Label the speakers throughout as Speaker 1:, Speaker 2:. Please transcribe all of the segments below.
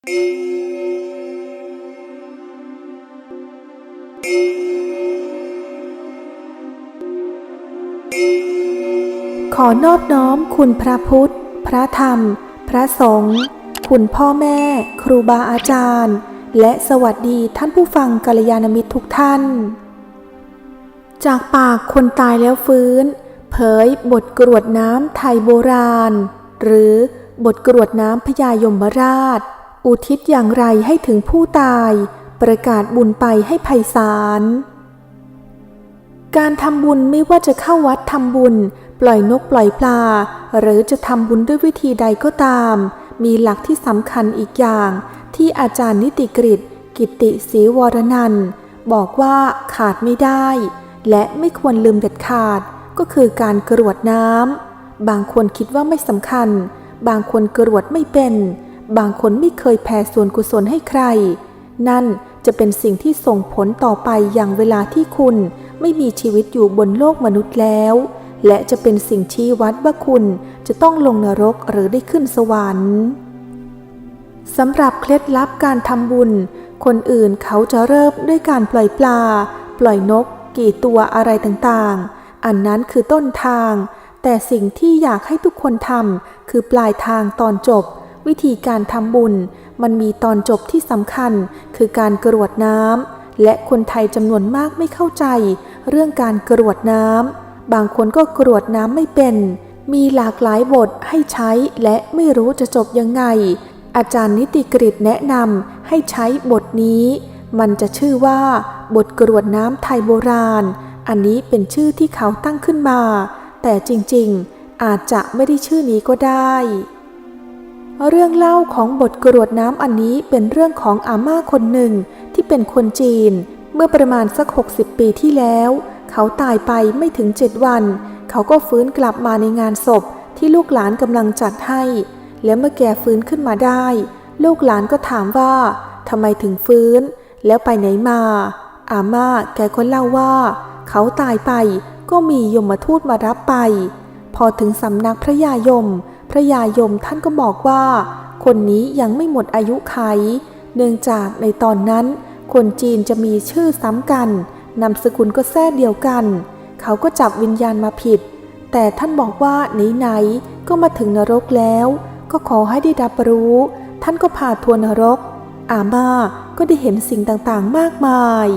Speaker 1: ขอนอบน้อมคุณพระพุทธ พระธรรม พระสงฆ์ คุณพ่อแม่ ครูบาอาจารย์ และสวัสดีท่านผู้ฟังกัลยาณมิตรทุกท่าน จากปากคนตายแล้วฟื้น เผยบทกรวดน้ำไทยโบราณ หรือบทกรวดน้ำพญายมราช อุทิศอย่างไรให้ถึงผู้ตาย ประกาศบุญไปให้ไพศาล การทำบุญไม่ว่าจะเข้าวัดทำบุญ ปล่อยนกปล่อยปลา หรือจะทำบุญด้วยวิธีใดก็ตาม มีหลักที่สำคัญอีกอย่าง ที่อาจารย์นิติกฤตกิติศรีวรนันท์บอกว่าขาดไม่ได้ และไม่ควรลืมเด็ดขาดก็คือการกรวดน้ำบางคนคิดว่าไม่สำคัญ บางคนกรวดไม่เป็น บางคนไม่เคยแผ่ส่วนกุศลให้ใคร นั่นจะเป็นสิ่งที่ส่งผลต่อไปอย่างเวลาที่คุณไม่มีชีวิตอยู่บนโลกมนุษย์แล้ว และจะเป็นสิ่งชี้วัดว่าคุณจะต้องลงนรกหรือได้ขึ้นสวรรค์สำหรับเคล็ดลับการทำบุญ คนอื่นเขาจะเริ่มด้วยการปล่อยปลา ปล่อยนก กี่ตัวอะไรต่างๆ อันนั้นคือต้นทาง แต่สิ่งที่อยากให้ทุกคนทำคือปลายทางตอนจบ วิธีการทำบุญ มันมีตอนจบที่สำคัญ คือการกรวดน้ำและคนไทยจำนวนมากไม่เข้าใจ เรื่องการกรวดน้ำบางคนก็กรวดน้ำไม่เป็น มีหลากหลายบทให้ใช้และไม่รู้จะจบยังไง อาจารย์นิติกฤตแนะนำให้ใช้บทนี้ มันจะชื่อว่า บทกรวดน้ำไทยโบราณ อันนี้เป็นชื่อที่เขาตั้งขึ้นมา แต่จริงๆ อาจจะไม่ได้ชื่อนี้ก็ได้ เรื่องเล่าของบทกรวดน้ำอันนี้เป็นเรื่องของอาม่าคนหนึ่งที่เป็นคนจีน เมื่อประมาณสัก 60 ปีที่แล้ว เขาตายไปไม่ถึงเจ็ดวัน เขาก็ฟื้นกลับมาในงานศพที่ลูกหลานกำลังจัดให้ แล้วเมื่อแกฟื้นขึ้นมาได้ ลูกหลานก็ถามว่าทำไมถึงฟื้น แล้วไปไหนมา อาม่าแกก็เล่าว่า เขาตายไปก็มียมทูตมารับไป พอถึงสำนักพระยายม พระยายมท่านก็บอกว่า คนนี้ยังไม่หมดอายุไข เนื่องจากในตอนนั้น คนจีนจะมีชื่อซ้ำกันนามสกุลก็แท้เดียวกัน เขาก็จับวิญญาณมาผิด แต่ท่านบอกว่าไหนๆก็มาถึงนรกแล้ว ก็ขอให้ได้รับรู้ ท่านก็พาทัวร์นรก อาม่าก็ได้เห็นสิ่งต่างๆมากมาย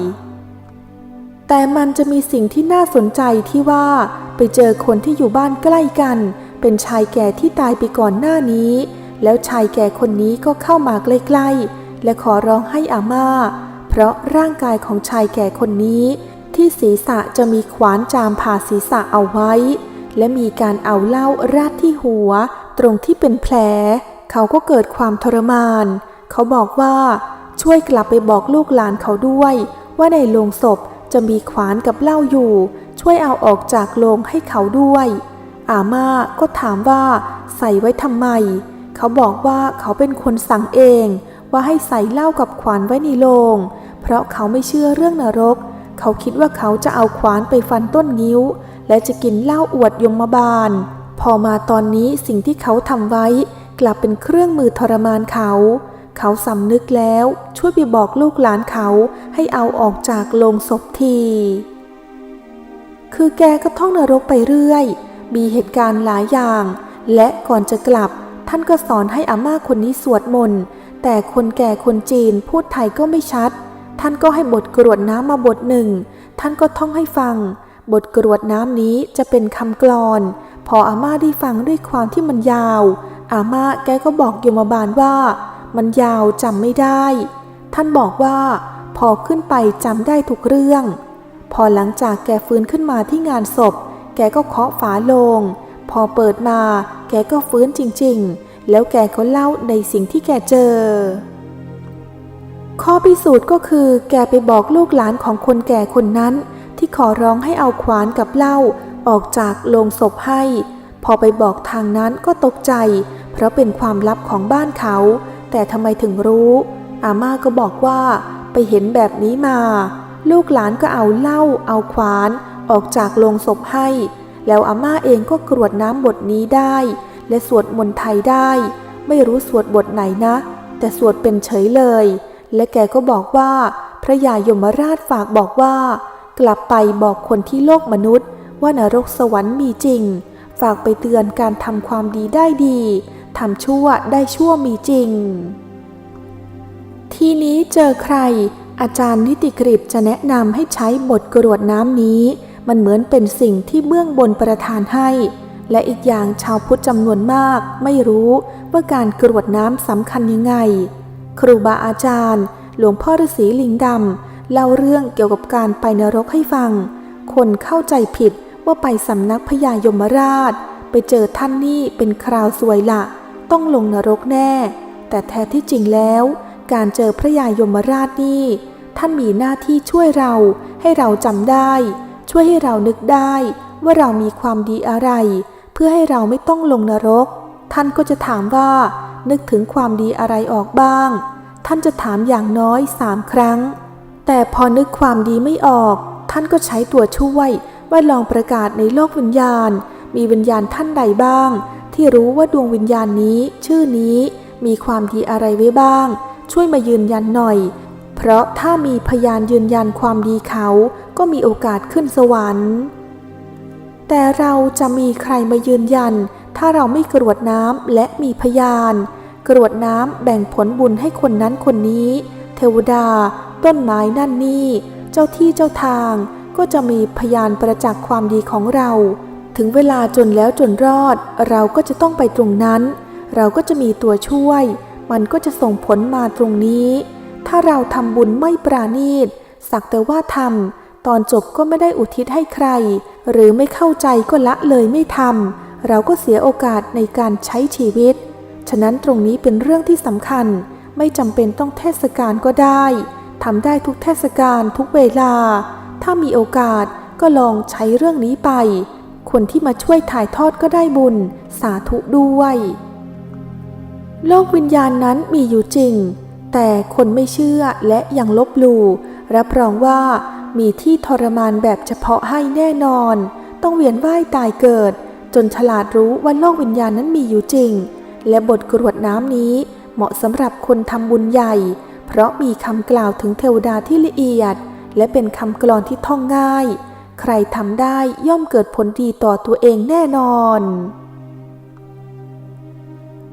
Speaker 1: แต่มันจะมีสิ่งที่น่าสนใจที่ว่าไปเจอคนที่อยู่บ้านใกล้กัน เป็นชายแก่ที่ตายไปก่อนหน้านี้ แล้วชายแก่คนนี้ก็เข้ามาใกล้ๆ และขอร้องให้อาม่า เพราะร่างกายของชายแก่คนนี้ ที่ศีรษะจะมีขวานจามผ่าศีรษะเอาไว้ และมีการเอาเหล้าราดที่หัว ตรงที่เป็นแผล เขาก็เกิดความทรมาน เขาบอกว่า ช่วยกลับไปบอกลูกหลานเขาด้วย ว่าในโลงศพจะมีขวานกับเหล้าอยู่ ช่วยเอาออกจากโลงให้เขาด้วย อาม่าก็ถามว่าใส่ไว้ทำไม เขาบอกว่าเขาเป็นคนสั่งเอง ว่าให้ใส่เหล้ากับขวานไว้ในโลง เพราะเขาไม่เชื่อเรื่องนรก เขาคิดว่าเขาจะเอาขวานไปฟันต้นงิ้ว และจะกินเหล้าอวดยมบาล พอมาตอนนี้สิ่งที่เขาทำไว้ กลับเป็นเครื่องมือทรมานเขา เขาสำนึกแล้วช่วยไปบอกลูกหลานเขาให้เอาออกจากโลงศพทีคือแกก็ท่องนรกไปเรื่อย มีเหตุการณ์หลายอย่าง และก่อนจะกลับ ท่านก็สอนให้อาม่าคนนี้สวดมนต์แต่คนแก่คนจีนพูดไทยก็ไม่ชัด ท่านก็ให้บทกรวดน้ำมาบทหนึ่ง ท่านก็ท่องให้ฟัง บทกรวดน้ำนี้จะเป็นคำกลอน พออาม่าได้ฟังด้วยความที่มันยาว อาม่าแกก็บอกโยมบาลว่า มันยาวจำไม่ได้ ท่านบอกว่า พอขึ้นไปจำได้ทุกเรื่อง พอหลังจากแกฟื้นขึ้นมาที่งานศพ กก็เคาะฝาโลง พอเปิดมา แกก็ฟื้นจริงๆ แล้วแกก็เล่าในสิ่งที่แกเจอ ข้อพิสูจน์ก็คือ แกไปบอกลูกหลานของคนแก่คนนั้น ที่ขอร้องให้เอาขวานกับเหล้าออกจากโลงศพให้ พอไปบอกทางนั้นก็ตกใจ เพราะเป็นความลับของบ้านเขา แต่ทำไมถึงรู้ อาม่าก็บอกว่า ไปเห็นแบบนี้มา ลูกหลานก็เอาเหล้าเอาขวาน ออกจากโลงศพให้ แล้วอาม่าเองก็กรวดน้ำบทนี้ได้ และสวดมนต์ไทยได้ ไม่รู้สวดบทไหนนะ แต่สวดเป็นเฉยเลย และแกก็บอกว่า พระยายมราชฝากบอกว่า กลับไปบอกคนที่โลกมนุษย์ ว่านรกสวรรค์มีจริง ฝากไปเตือนการทำความดีได้ดีทำชั่วได้ชั่วมีจริง ทีนี้เจอใครอาจารย์นิติกฤษจะแนะนำให้ใช้บทกรวดน้ำนี้ มันเหมือนเป็นสิ่งที่เบื้องบนประทานให้ และอีกอย่างชาวพุทธจำนวนมากไม่รู้ว่าการกรวดน้ำสำคัญยังไง ครูบาอาจารย์ หลวงพ่อฤาษีลิงดำเล่าเรื่องเกี่ยวกับการไปนรกให้ฟัง คนเข้าใจผิดว่าไปสำนักพญายมราช ไปเจอท่านนี่เป็นคราวสวยละ ต้องลงนรกแน่ แต่แท้ที่จริงแล้ว การเจอพระยายมราชนี่ ท่านมีหน้าที่ช่วยเราให้เราจำได้ ช่วยให้เรานึกได้ว่าเรามีความดีอะไร เพื่อให้เราไม่ต้องลงนรก ท่านก็จะถามว่า นึกถึงความดีอะไรออกบ้าง ท่านจะถามอย่างน้อยสามครั้ง แต่พอนึกความดีไม่ออก ท่านก็ใช้ตัวช่วยว่าลองประกาศในโลกวิญญาณ มีวิญญาณท่านใดบ้าง ที่รู้ว่าดวงวิญญาณนี้ ชื่อนี้ มีความดีอะไรไว้บ้าง ช่วยมายืนยันหน่อย เพราะถ้ามีพยานยืนยันความดีเขา ก็มีโอกาสขึ้นสวรรค์ แต่เราจะมีใครมายืนยัน ถ้าเราไม่กรวดน้ำและมีพยาน กรวดน้ำแบ่งผลบุญให้คนนั้นคนนี้ เทวดา ต้นไม้นั่นนี่ เจ้าที่เจ้าทาง ก็จะมีพยานประจักษ์ความดีของเรา ถึงเวลาจนแล้วจนรอด เราก็จะต้องไปตรงนั้น เราก็จะมีตัวช่วย มันก็จะส่งผลมาตรงนี้ ถ้าเราทำบุญไม่ปราณีตสักแต่ว่าทำ ตอนจบก็ไม่ได้อุทิศให้ใคร หรือไม่เข้าใจก็ละเลยไม่ทำเราก็เสียโอกาสในการใช้ชีวิต ฉะนั้นตรงนี้เป็นเรื่องที่สำคัญ ไม่จำเป็นต้องเทศกาลก็ได้ทำได้ทุกเทศกาลทุกเวลา ถ้ามีโอกาสก็ลองใช้เรื่องนี้ไป คนที่มาช่วยถ่ายทอดก็ได้บุญ สาธุด้วย โลกวิญญาณนั้นมีอยู่จริง แต่คนไม่เชื่อและยังลบหลู่รับรองว่า มีที่ทรมานแบบเฉพาะให้แน่นอน ต้องเวียนว่ายตายเกิด จนฉลาดรู้ว่าโลกวิญญาณนั้นมีอยู่จริง และบทกรวดน้ำนี้เหมาะสำหรับคนทำบุญใหญ่ เพราะมีคำกล่าวถึงเทวดาที่ละเอียด และเป็นคำกลอนที่ท่องง่าย ใครทำได้ย่อมเกิดผลดีต่อตัวเองแน่นอน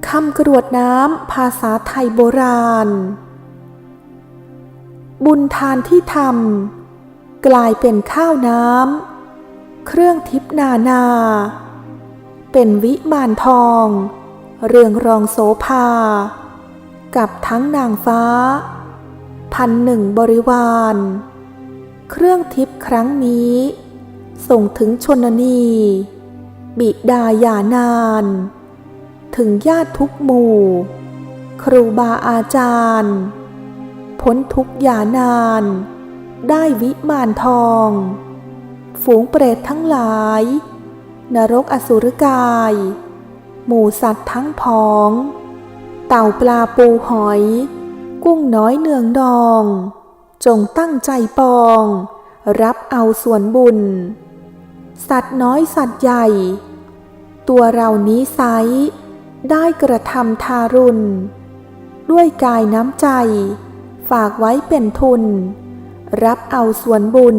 Speaker 1: คำกรวดน้ำภาษาไทยโบราณ บุญทานที่ทำ กลายเป็นข้าวน้ำ เครื่องทิพนานา เป็นวิมานทอง เรืองรองโสภา กับทั้งนางฟ้า พันหนึ่งบริวาร เครื่องทิพย์ครั้งนี้ ส่งถึงชนนี บิดาอย่านาน ถึงญาติทุกหมู่ ครูบาอาจารย์ พ้นทุกอย่านาน ได้วิมานทอง ฝูงเปรตทั้งหลาย นรกอสุรกาย หมูสัตว์ทั้งผอง เต่าปลาปูหอย กุ้งน้อยเนืองนอง จงตั้งใจปอง รับเอาส่วนบุญ สัตว์น้อยสัตว์ใหญ่ ตัวเรานี้ไซได้กระทำทารุณ ด้วยกายน้ำใจ ฝากไว้เป็นทุน รับเอาส่วนบุญ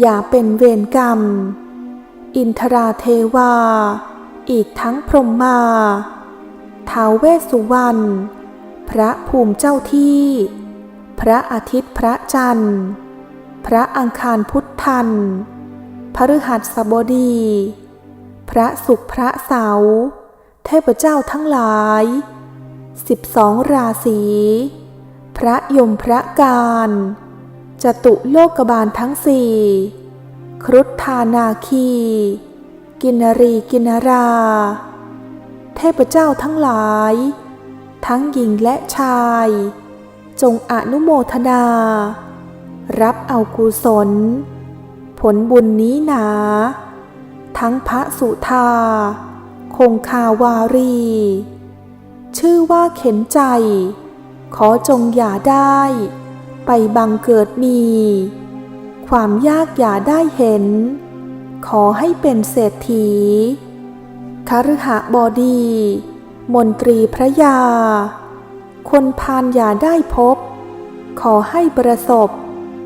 Speaker 1: อย่าเป็นเวรกรรม อินทราเทวา อีกทั้งพรหมมาท้าวเวสสุวรรณ พระภูมิเจ้าที่ พระอาทิตย์พระจันทร์ พระอังคารพุทธัน พฤหัสบดี พระศุกร์พระเสาร์เทพเจ้าทั้งหลายสิบสองราศี พระยมพระการ จตุโลกบาลทั้งสี่ครุฑธานาคี กินรีกินรา เทพเจ้าทั้งหลาย ทั้งหญิงและชาย จงอนุโมทนา รับเอากุศล ผลบุญนี้หนา ทั้งพระสุธา คงคาวารี ชื่อว่าเข็นใจ ขอจงอย่าได้ ไปบังเกิดมี ความยากอย่าได้เห็น ขอให้เป็นเศรษฐีคฤหบดี มนตรีพระยา คนพาลอย่าได้พบ ขอให้ประสบ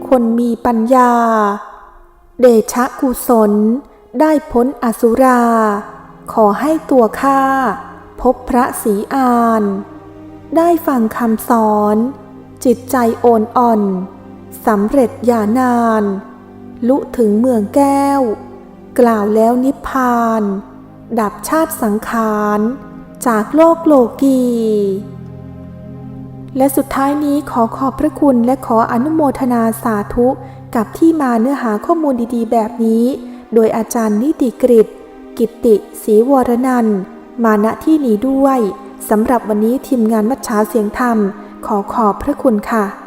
Speaker 1: คนมีปัญญา เดชะกุศลได้พ้นอสุรา ขอให้ตัวข้าพบพระศรีอาน ได้ฟังคำสอน จิตใจโอนอ่อนสำเร็จอย่านาน ลุถึงเมืองแก้ว กล่าวแล้วนิพพาน ดับชาติสังขาร จากโลกโลกี และสุดท้ายนี้ขอขอบพระคุณและขออนุโมทนาสาธุ กับที่มาเนื้อหาข้อมูลดีๆ แบบนี้ โดยอาจารย์นิติกฤตกิตติศรีวรนัน มาณที่นี้ด้วยสำหรับวันนี้ทีมงานมัชชาเสียงธรรม ขอขอบพระคุณค่ะ